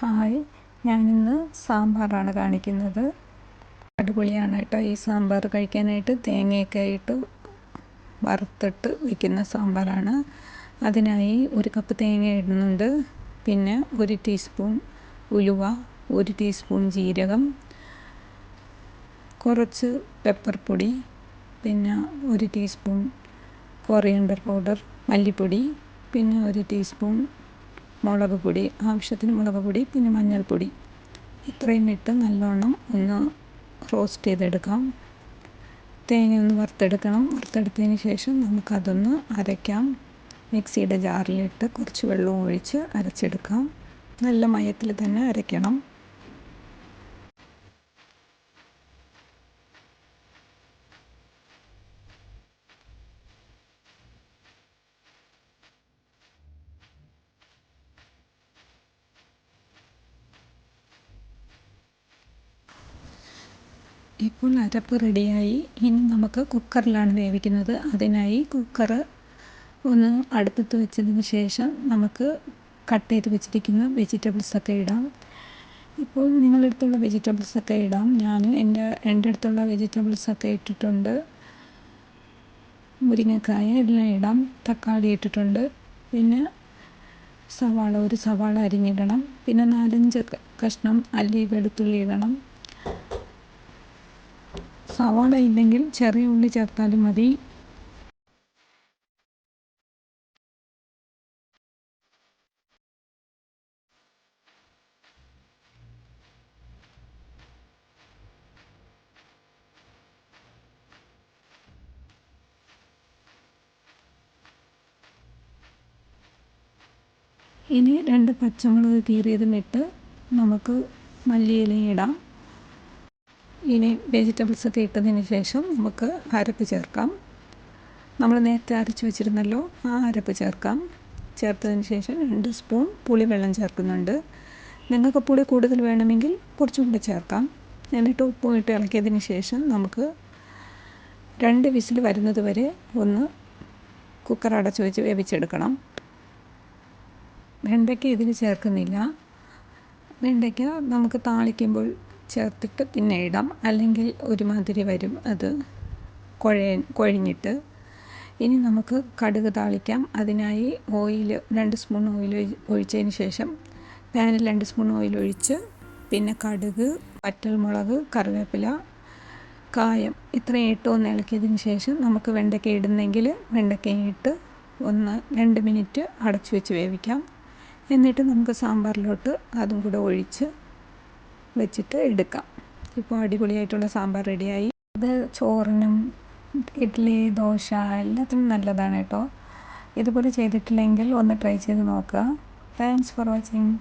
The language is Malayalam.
ഹായ് ഞാനിന്ന് സാമ്പാറാണ് കാണിക്കുന്നത്. അടിപൊളിയാണ് കേട്ടോ ഈ സാമ്പാർ. കഴിക്കാനായിട്ട് തേങ്ങയൊക്കെ ഇട്ട് വറുത്തിട്ട് വയ്ക്കുന്ന സാമ്പാറാണ്. അതിനായി ഒരു കപ്പ് തേങ്ങ ഇടുന്നുണ്ട്. പിന്നെ ഒരു ടീസ്പൂൺ ഉലുവ ഒരു ടീസ്പൂൺ ജീരകം കുറച്ച് പെപ്പർ പൊടി പിന്നെ ഒരു ടീസ്പൂൺ കൊറിയണ്ടർ പൗഡർ മല്ലിപ്പൊടി പിന്നെ ഒരു ടീസ്പൂൺ മുളക് പൊടി ആവശ്യത്തിന് മുളക് പൊടി പിന്നെ മഞ്ഞൾപ്പൊടി. ഇത്രയും ഇട്ട് നല്ലോണം ഒന്ന് റോസ്റ്റ് ചെയ്തെടുക്കാം. തേങ്ങ ഒന്ന് വറുത്തെടുക്കണം. വറുത്തെടുത്തതിന് ശേഷം നമുക്കതൊന്ന് അരയ്ക്കാം. മിക്സിയുടെ ജാറിലിട്ട് കുറച്ച് വെള്ളവും ഒഴിച്ച് അരച്ചെടുക്കാം. നല്ല മയത്തിൽ തന്നെ അരയ്ക്കണം. ഇപ്പോൾ അരപ്പ് റെഡിയായി ഇനി നമുക്ക് കുക്കറിലാണ് വേവിക്കുന്നത്. അതിനായി കുക്കർ ഒന്ന് അടുപ്പത്ത് വെച്ചതിന് ശേഷം നമുക്ക് കട്ട് ചെയ്ത് വെച്ചിരിക്കുന്ന വെജിറ്റബിൾസൊക്കെ ഇടാം. ഇപ്പോൾ നിങ്ങളുടെ അടുത്തുള്ള വെജിറ്റബിൾസൊക്കെ ഇടാം. ഞാൻ എന്റെ എന്റെ അടുത്തുള്ള വെജിറ്റബിൾസൊക്കെ ഇട്ടിട്ടുണ്ട്. മുരിങ്ങക്കായ എല്ലാം ഇടാം. തക്കാളി ഇട്ടിട്ടുണ്ട്. പിന്നെ സവാള ഒരു സവാള അരിഞ്ഞിടണം. പിന്നെ നാലഞ്ച് കഷ്ണം അല്ലി വെളുത്തുള്ളി ഇടണം. സവാള ഇല്ലെങ്കിൽ ചെറിയ ഉള്ളി ചേർത്താലും മതി. ഇനി രണ്ട് പച്ചമുളക് കീറിയതും നമുക്ക് മല്ലിയിലയും ഇടാം. ഇനി വെജിറ്റബിൾസ് ഒക്കെ ഇട്ടതിന് ശേഷം നമുക്ക് അരപ്പ് ചേർക്കാം. നമ്മൾ നേരത്തെ അരച്ച് വെച്ചിരുന്നല്ലോ ആ അരപ്പ് ചേർക്കാം. ചേർത്തതിന് ശേഷം രണ്ട് സ്പൂൺ പുളിവെള്ളം ചേർക്കുന്നുണ്ട്. നിങ്ങൾക്ക് പുളി കൂടുതൽ വേണമെങ്കിൽ കുറച്ചും കൂടി ചേർക്കാം. എന്നിട്ട് ഉപ്പും ഇട്ട് ഇളക്കിയതിന് ശേഷം നമുക്ക് രണ്ട് വിസിൽ വരുന്നത് വരെ ഒന്ന് കുക്കർ അടച്ചു വെച്ച് വേവിച്ചെടുക്കണം. വെണ്ടയ്ക്ക ഇതിൽ ചേർക്കുന്നില്ല. വെണ്ടയ്ക്ക നമുക്ക് താളിക്കുമ്പോൾ ചേർത്തിട്ട് പിന്നെ ഇടാം. അല്ലെങ്കിൽ ഒരുമാതിരി വരും അത് കുഴ കുഴഞ്ഞിട്ട്. ഇനി നമുക്ക് കടുക് താളിക്കാം. അതിനായി ഓയിൽ രണ്ട് സ്പൂൺ ഓയിൽ ഒഴിച്ചതിന് ശേഷം പാനിൽ രണ്ട് സ്പൂൺ ഓയിൽ ഒഴിച്ച് പിന്നെ കടുക് വറ്റൽമുളക് കറിവേപ്പില കായം ഇത്രയും ഇട്ട് ഒന്ന് ഇളക്കിയതിന് ശേഷം നമുക്ക് വെണ്ടയ്ക്ക ഇടുന്നെങ്കിൽ വെണ്ടയ്ക്കയും ഇട്ട് ഒന്ന് രണ്ട് മിനിറ്റ് അടച്ചു വെച്ച് വേവിക്കാം. എന്നിട്ട് നമുക്ക് സാമ്പാറിലോട്ട് അതും കൂടെ ഒഴിച്ച് വെച്ചിട്ട് എടുക്കാം. ഇപ്പോൾ അടിപൊളിയായിട്ടുള്ള സാമ്പാർ റെഡിയായി. ഇത് ചോറിനും ഇഡ്ഡലി ദോശ എല്ലാത്തിനും നല്ലതാണ് കേട്ടോ. ഇതുപോലെ ചെയ്തിട്ടില്ലെങ്കിൽ ഒന്ന് ട്രൈ ചെയ്ത് നോക്കുക. Thanks for watching